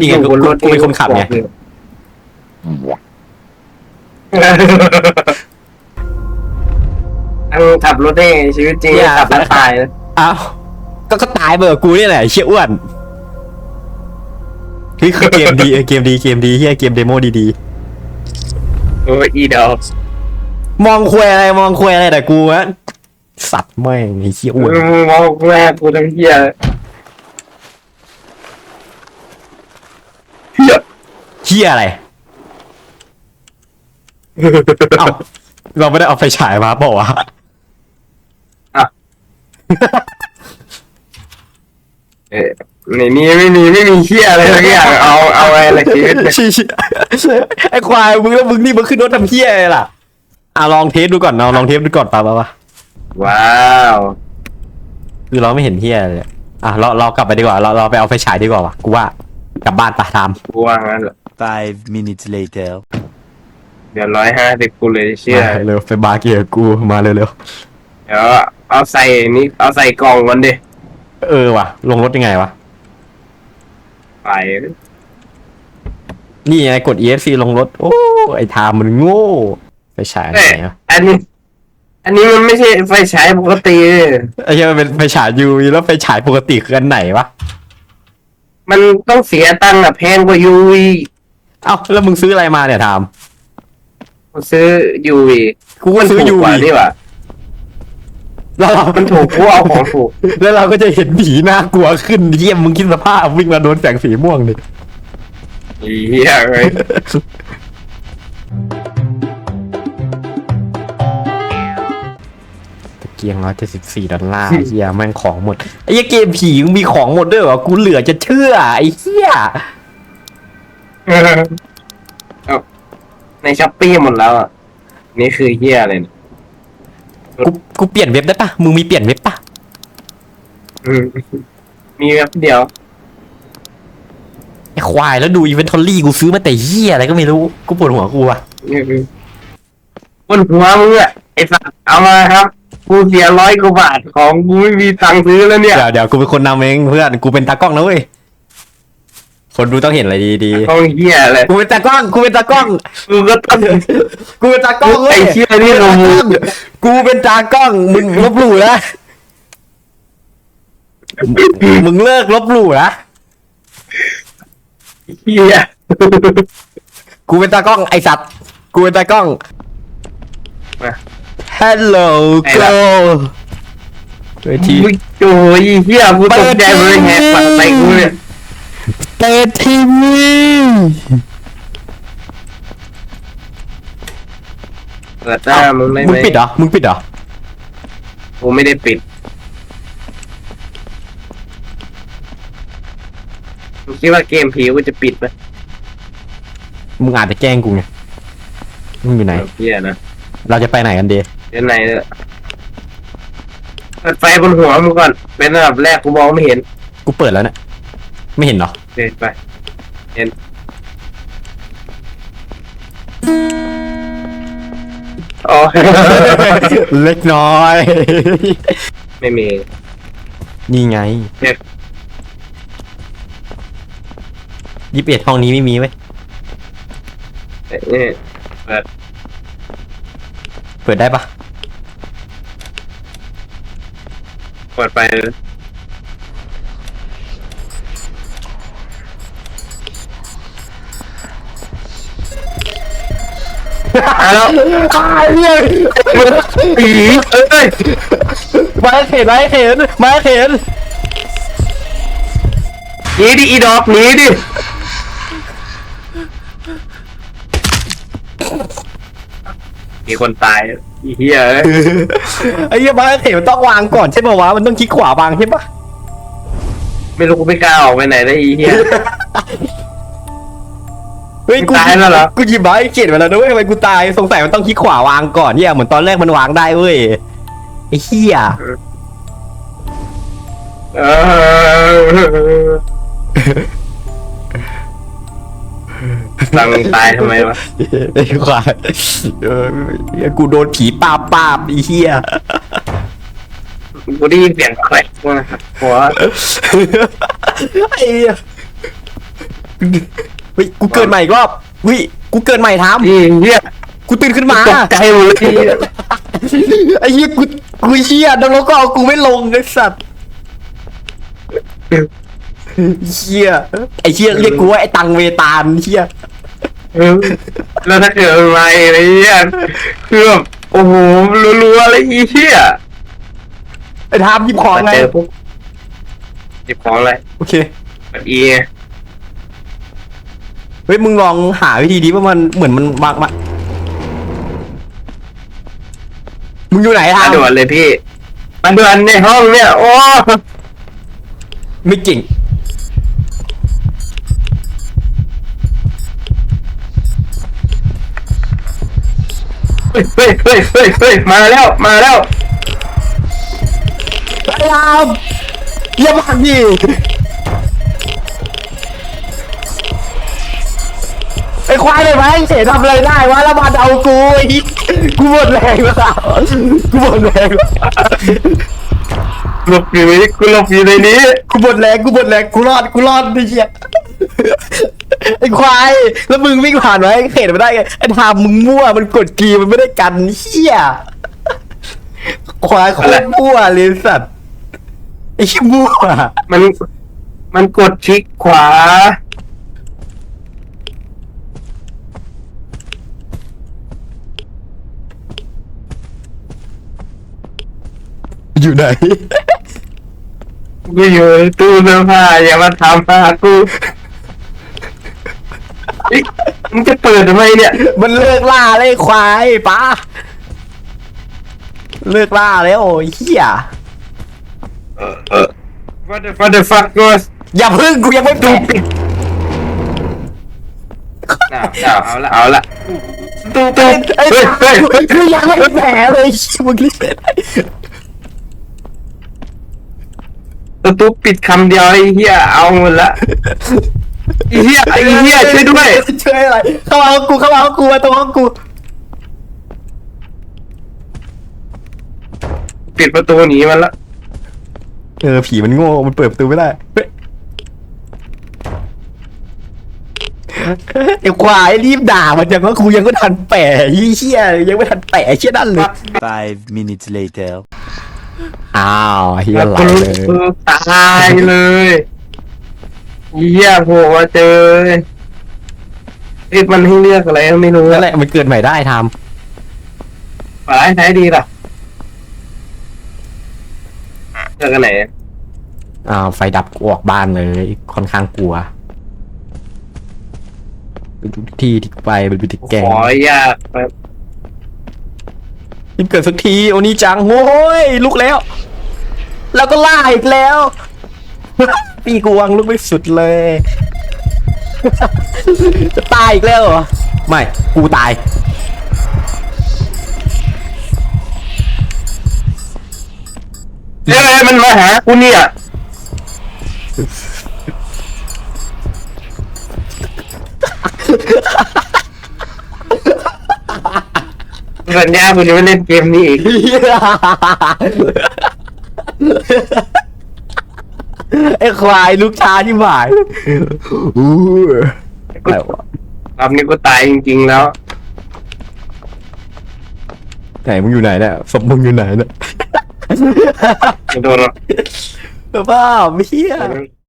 นี่ไงอยู่กูบนรถกูเป็นคนขับไงอังขับรถได้ไงชีวิตจริงขับแล้วตายนะอ้าวก็ก็ตายเบอร์กูนี่แหละไอ้เชี่ยอ้วนเฮ้ยคือเกมดีเออเกมดีเกมดีเฮียเกมเดโมดีโอ้ยอีดอกๆมองควยอะไรมองควยอะไรแต่กูอะสัตว์แม่งไอ้เชี่ยอ้วนมึงมองแม่กูทั้งเหี้ยเหี้ย เชี่ยอะไร เอ้าเราไม่ได้เอาไฟฉายมาเปล่าวะเออในนี้ไม่มีไม่มีเหี้ยอะไรสักอย่างเอาเอาอะไรชีวิตเนี่ยเชี่ยไอ้ควายมึงแล้วมึงนี่มึงขึ้นรถทำเชี่ยอะไรล่ะอะลองเทสดูก่อนเนาะลองเทสดูก่อนป่ะป่ะป่ะว้าวคือเราไม่เห็นเฮียเลยอะเราเรากลับไปดีกว่าเราเราไปเอาไฟฉายดีกว่าวะกูว่ากลับบ้านปะทาม กูว่างั้นเหรอ Five minutes later. เดี๋ยวร้อยห้าสิบกูเลยเชื่อมาเร็วไปบาร์เกียร์กูมาเร็วเดี๋ยวเอาใส่นี่เอาใส่กล่องก่อนดิๆเออว่ะ ลงรถยังไงวะ ไปนี่ไงกด ESC ลงรถ โอ้ ไอ้ทามมันโง่ไฟฉายอันเอ้ยไหนวะอันนี้ อันนี้มันไม่ใช่ไฟฉายปกติไอ้เหี้ยมันเป็นไฟฉาย UV แล้วไฟฉายปกติคืออันไหนวะ มันต้องเสียตังค์อะแพงกว่ายูวี เอ้าแล้วมึงซื้ออะไรมาเนี่ยทามกูซื้อยูวีกูก็ซื้อถูกก UV ว่านี่หว่าแล้วเรามันถูกกูเอาของถูกแล้วเราก็จะเห็นผีน่ากลัวขึ้นเยี่ยมมึงคิดสภาพวิ่งมาโดนแสงสีม่วงดิอีเหี้ยเลยตะเกียงร้อยเจ็ดสิบสี่ดอลลาร์เฮียแม่งของหมดไอ้เหี้ยเกมผีมึงมีของหมดด้วยเหรอ กูเหลือจะเชื่อไอ้เหี้ย เอาในช้อปปี้หมดแล้วอะ นี่คือเหี้ยอะไรเนี่ยกูกูเปลี่ยนเว็บได้ปะมึงมีเปลี่ยนเว็บปะอืมมีแป๊บเดียว ไอ้ควายแล้วดูอีเวนทอรี่กูซื้อมาแต่เหี้ยอะไรก็ไม่รู้กูปวดหัวกูอะบนหัวมึงอะไอ้สัตว์เอามาครับ กูเสียร้อยกว่าบาทของกูไม่มีตังค์ซื้อแล้วเนี่ย เดี๋ยวเดี๋ยวกูเป็นคนนำเองเพื่อนกูเป็นตากล้องนะเว้ย คนดูต้องเห็นอะไรดีของเหี้ยเลยๆกูเป็นตากล้องกูเป็นตากล้อง กูก็ต้องกูเป็นตากล้องเว้ยไอ้เหี้ยนี่เรากูเป็นตากล้องมึงลบหลู่นะมึงเลิกลบหลู่นะเหี้ยกูเป็นตากล้องไอสัตว์กูเป็นตากล้อง มา Hello ไอ้ละ go เวที มึงโอ้ยเหี้ยกูตกใจเลยแหกปากใส่กูเนี่ย เปิดทีวีเปิดหน้ามึงได้มึไหงมปิดเหรอ มึงปิดเหรอ กูไม่ได้ปิดมึงคิดว่าเกมผีกูจะปิดไหมมึงอาจจะแกล้งกูไง มึงอยู่ไหนเหี้ยนะเราจะไปไหนกันดีเดี๋ยวไหนเนี่ยเปิดไฟบนหัวมึงก่อน เป็นระดับแรกกูมองไม่เห็น กูเปิดแล้วเนี่ย ไม่เห็นเหรอ เดินไปเห็นอ๋อ เล็กน้อย ไม่มี นี่ไงเนี่ย ยี่สิบเอ็ดห้องนี้ไม่มีเว้ยนี่เปิดได้ปะเปิดไป เลยแล้วตายเลยผีเอ้ยมาเข็นมาเข็นมาเข็นหนีดิอีดอกหนีดิมีคนตายอีเหี้ยเอ้ยไอ้เหี้ยมาเข็นมันต้องวางก่อนใช่ป่าวะมันต้องคลิกขวาวางใช่ปะไม่รู้กูไม่กล้าออกไปไหนได้อีเหี้ยเฮ้ยกูตายแล้วเหรอ กูหยิบไม้เขียนมาแล้วนะเว้ยทำไมกูตายสงสัยมันต้องคลิกขวาวางก่อนเนี่ยเหมือนตอนแรกมันวางได้เว้ยไอ้เหี้ยเออตังตายทำไมวะไอ้ควายเออเหี้ยกูโดนผีป้าบป้าบไอ้เหี้ยกูได้ยินเสียงแครกมาหัวไอ้เหี้ยเฮ้ยกูเกิดใหม่อีกรอบเฮ้ยกูเกิดใหม่ทามนี่เฮียกูตื่นขึ้นมาตกใจหมดเลยไอ้เหี้ยกูกูเหี้ยดังแล้วก็เอากูไม่ลงไอ้สัตว์เหี้ยไอ้เหี้ยเรียกกูว่าไอ้ตังเวตาลเหี้ยเออแล้วถ้าเกิดมันมาอะไรเงี้ยคือแบบโอ้โหรัวๆอะไรอีเหี้ยไอ้ทามหยิบของไงเจอปุ๊บหยิบของอะไรโอเคกดอีไงเฮ้ยมึงลองหาวิธีดีว่ามันเหมือนมันบางมามึงอยู่ไหนทามาด่วนเลยพี่มาด่วนในห้องเนี่ย โอ้ไม่เก่งเฮ้ยเฮ้ยเฮ้ยเฮ้ยเฮ้ยมาแล้วมาแล้วไอ้ทามอย่าบังดิ ไอ้ควายเลยไหมเสียทำอะไรได้วะแล้วมาเอากูไอ้นี่กูหมดแรงแล้วกูหมดแรงแล้วหลบอยู่ในนี้กูหลบอยู่ในนี้ กูหมดแรงกูหมดแรงกูรอดกูรอดไอ้เหี้ยไอ้ควายแล้วมึงวิ่งผ่านไว้เขตมาได้ไงไอ้ทามมึงมั่วมันกดกีมันไม่ได้กันเหี้ยควายโคตรมั่วเลยสัตว์ไอ้เหี้ยมั่วมันมันกดคลิกขวา อยู่ไหน กูอยู่ในตู้เสื้อผ้าอย่ามาทำผ้ากูเฮ้ยมึงจะเปิดทำไมเนี่ย มันเลิกล่าเลยควายป้าเลิกล่าแล้วไอ้เหี้ยเออ what the what the fuck goes อย่าพึ่งกูยังไม่ตู้ปิดปิดเอาเอาเอาละเอาละตู้ตู้ไอ้เฮ้ยเฮ้ยเฮ้ยกูยังไม่แผลเลยมึงรีบ เสร็จตู้ตู้ปิดคำเดียวไอ้เหี้ยเอาหมดละไอ้เหี้ยไอ้เหี้ยช่วยด้วยช่วยอะไร เข้ามาห้องกูเข้ามาห้องกูมาตรงห้องกูปิดประตูหนีมันละเออผีมันโง่มันเปิดประตูไม่ได้เฮ้ยไอ้ควายรีบด่ามันยังว่ากูยังไม่ทันแปะเหี้ยยังไม่ทันแปะเชี่ยนั่นเลย Five minutes later. อ้าวเฮียไหลเลยกูตายเลยไอ้เหี้ยโผล่มาเจอเอ้ยมันให้เลือกอะไรก็ไม่รู้นั่นอะแหละมันเกิดใหม่ได้ทฝาไหนดีล่ะเลือกกันไหนำอ้าวไฟดับกูออกบ้านเลยค่อนข้างกลัวไปทุกที่ที่กูไปเป็นพิธีแกงขอยากแบบ รีบเกิดสักทีโอนี่จังโอ้ยลุกแล้ว แล้วก็ล่าอีกแล้ว ปีกูวางลุกไม่สุดเลย จะตายอีกแล้วเหรอ ไม่ กูตายเอ้ยมันมาหากูเนี่ย สัญญาคุณจะไม่เล่นเกมนี้อีกไอ้ควายลูกชาที่หมายอู้อะไรวะรอบนี้กูตายจริง ๆ แล้ว ไหนมึงอยู่ไหนเนี่ยศพมึงอยู่ไหนเนี่ย ไม่โดนหรอกบ้าไม่เฮียเดี๋ยว